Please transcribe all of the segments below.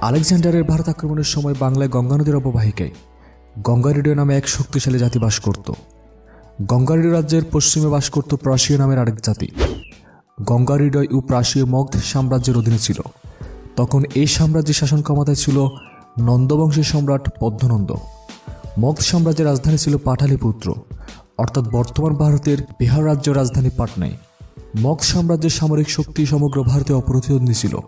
আলেকজান্ডারের ভারত আক্রমণের সময় বাংলায় গঙ্গা নদীর অববাহিকায় গঙ্গারিডীয় নামে এক শক্তিশালী জাতি বাস করত। গঙ্গারিডীয় রাজ্যের পশ্চিমে বাস করত প্রাশীয় নামের আরেক জাতি। গঙ্গারিডয় ও প্রাশীয় মগধ সাম্রাজ্যের অধীনে ছিল। তখন এই সাম্রাজ্যের শাসন ক্ষমতায় ছিল নন্দবংশের সম্রাট পদ্মনন্দ। মগধ সাম্রাজ্যের রাজধানী ছিল পাটালিপুত্র অর্থাৎ বর্তমান ভারতের বিহার রাজ্য রাজধানী পাটনায়। মগধ সাম্রাজ্যের সামরিক শক্তি সমগ্র ভারতে অপ্রতিদ্বন্দ্বী ছিল।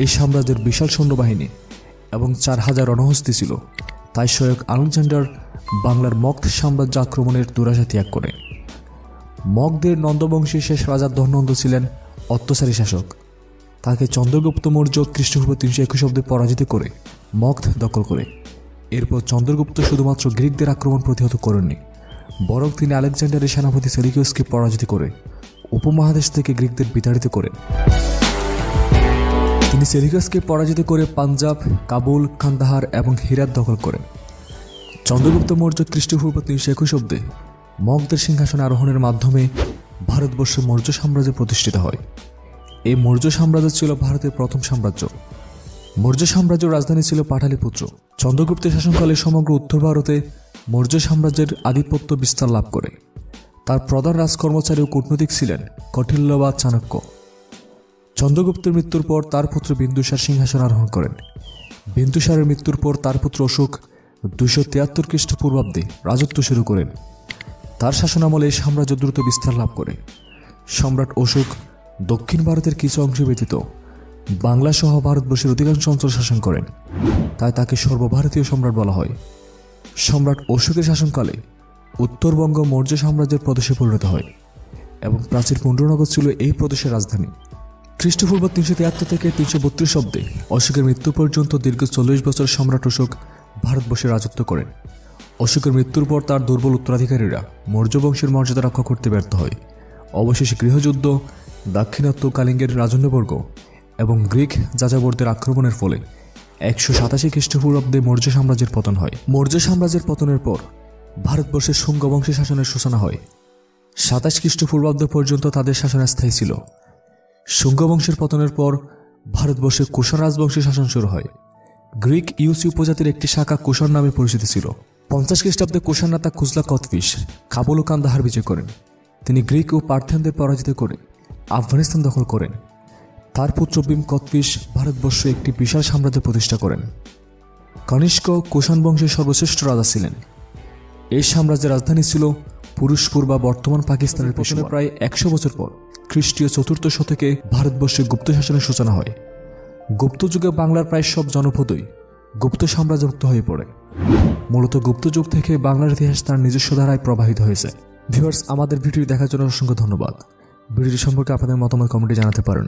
এই সাম্রাজ্যের বিশাল সৈন্যবাহিনী এবং চার হাজার রণহস্তি ছিল। তাই সৈয়ক আলেকজান্ডার বাংলার মগধ সাম্রাজ্য আক্রমণের দুরাশা ত্যাগ করে। মগধের নন্দবংশের শেষ রাজা ধননন্দ ছিলেন অত্যাচারী শাসক। তাকে চন্দ্রগুপ্ত মৌর্য খ্রিস্টপূর্ব তিনশো একুশ অব্দে পরাজিত করে মগধ দখল করে। এরপর চন্দ্রগুপ্ত শুধুমাত্র গ্রিকদের আক্রমণ প্রতিহত করেননি, বরং তিনি আলেকজান্ডারের সেনাপতি সেলিকিউসকে পরাজিত করে উপমহাদেশ থেকে গ্রিকদের বিতাড়িত করেন। তিনি সেলিকাসকে পরাজিত করে পাঞ্জাব, কাবুল, কান্দাহার এবং হিরাত দখল করেন। চন্দ্রগুপ্ত মৌর্য খ্রিস্টপূর্ব তিনশো একুশ অব্দে মগধের সিংহাসনে আরোহণের মাধ্যমে ভারতবর্ষে মৌর্য সাম্রাজ্য প্রতিষ্ঠিত হয়। এই মৌর্য সাম্রাজ্য ছিল ভারতের প্রথম সাম্রাজ্য। মৌর্য সাম্রাজ্যের রাজধানী ছিল পাটালিপুত্র। চন্দ্রগুপ্তের শাসনকালে সমগ্র উত্তর ভারতে মৌর্য সাম্রাজ্যের আধিপত্য বিস্তার লাভ করে। তার প্রধান রাজকর্মচারী ও কূটনৈতিক ছিলেন কঠিল্য বা চাণক্য। চন্দ্রগুপ্তের মৃত্যুর পর তার পুত্র বিন্দুসার সিংহাসন আরোহণ করেন। বিন্দুসারের মৃত্যুর পর তার পুত্র অশোক দুশো তিয়াত্তর খ্রিস্টপূর্বাব্দে রাজত্ব শুরু করেন। তার শাসনামলে এই সাম্রাজ্য দ্রুত বিস্তার লাভ করে। সম্রাট অশোক দক্ষিণ ভারতের কিছু অংশ ব্যতীত বাংলা সহ ভারতবর্ষের অধিকাংশ অঞ্চল শাসন করেন। তাই তাকে সর্বভারতীয় সম্রাট বলা হয়। সম্রাট অশোকের শাসনকালে উত্তরবঙ্গ মৌর্য সাম্রাজ্যের প্রদেশে পরিণত হয় এবং প্রাচীর পুণ্ড্রনগর ছিল এই প্রদেশের রাজধানী। খ্রিস্টপূর্ব তিনশো তিয়াত্তর থেকে তিনশো বত্রিশ অব্দে অশোকের মৃত্যু পর্যন্ত দীর্ঘ চল্লিশ বছর সম্রাট অশোক ভারতবর্ষে রাজত্ব করেন। অশোকের মৃত্যুর পর তার দুর্বল উত্তরাধিকারীরা মৌর্য বংশের মর্যাদা রক্ষা করতে ব্যর্থ হয়। অবশেষে গৃহযুদ্ধ, দাক্ষিণাত্য কালিঙ্গের রাজন্যবর্গ এবং গ্রিক যাযাবরদের আক্রমণের ফলে একশো সাতাশি খ্রিস্টপূর্বাব্দে মৌর্য সাম্রাজ্যের পতন হয়। মৌর্য সাম্রাজ্যের পতনের পর ভারতবর্ষের শুঙ্গ বংশের শাসনের সূচনা হয়। সাতাশ খ্রিস্টপূর্বাব্দ পর্যন্ত তাদের শাসন স্থায়ী ছিল। শুঙ্গ বংশের পতনের পর ভারতবর্ষে কুষাণ রাজবংশের শাসন শুরু হয়। গ্রিক ইউসি উপজাতির একটি শাখা কুষাণ নামে পরিচিত ছিল। পঞ্চাশ খ্রিস্টাব্দে কুষাণ নেতা কুজলা কতফিস কাবুল ও কান্দাহার বিজয় করেন। তিনি গ্রিক ও পার্থিয়ানদের পরাজিত করে আফগানিস্তান দখল করেন। তার পুত্র ভীম কতফিস ভারতবর্ষে একটি বিশাল সাম্রাজ্য প্রতিষ্ঠা করেন। কনিষ্ক কুষাণ বংশের সর্বশ্রেষ্ঠ রাজা ছিলেন। এই সাম্রাজ্যের রাজধানী ছিল পুরুষপুর বা বর্তমান পাকিস্তানের পেছনে প্রায় একশো বছর পর খ্রিস্টীয় চতুর্থ শতকে ভারতবর্ষে গুপ্ত শাসনের সূচনা হয়। গুপ্ত যুগে বাংলার প্রায় সব জনপদই গুপ্ত সাম্রাজ্যভুক্ত হয়ে পড়ে। মূলত গুপ্ত যুগ থেকে বাংলার ইতিহাস তার নিজস্ব ধারায় প্রবাহিত হয়েছে। ভিউয়ার্স, আমাদের ভিডিও দেখার জন্য অসংখ্য ধন্যবাদ। ভিডিওটি সম্পর্কে আপনাদের মতামত কমেন্টে জানাতে পারেন।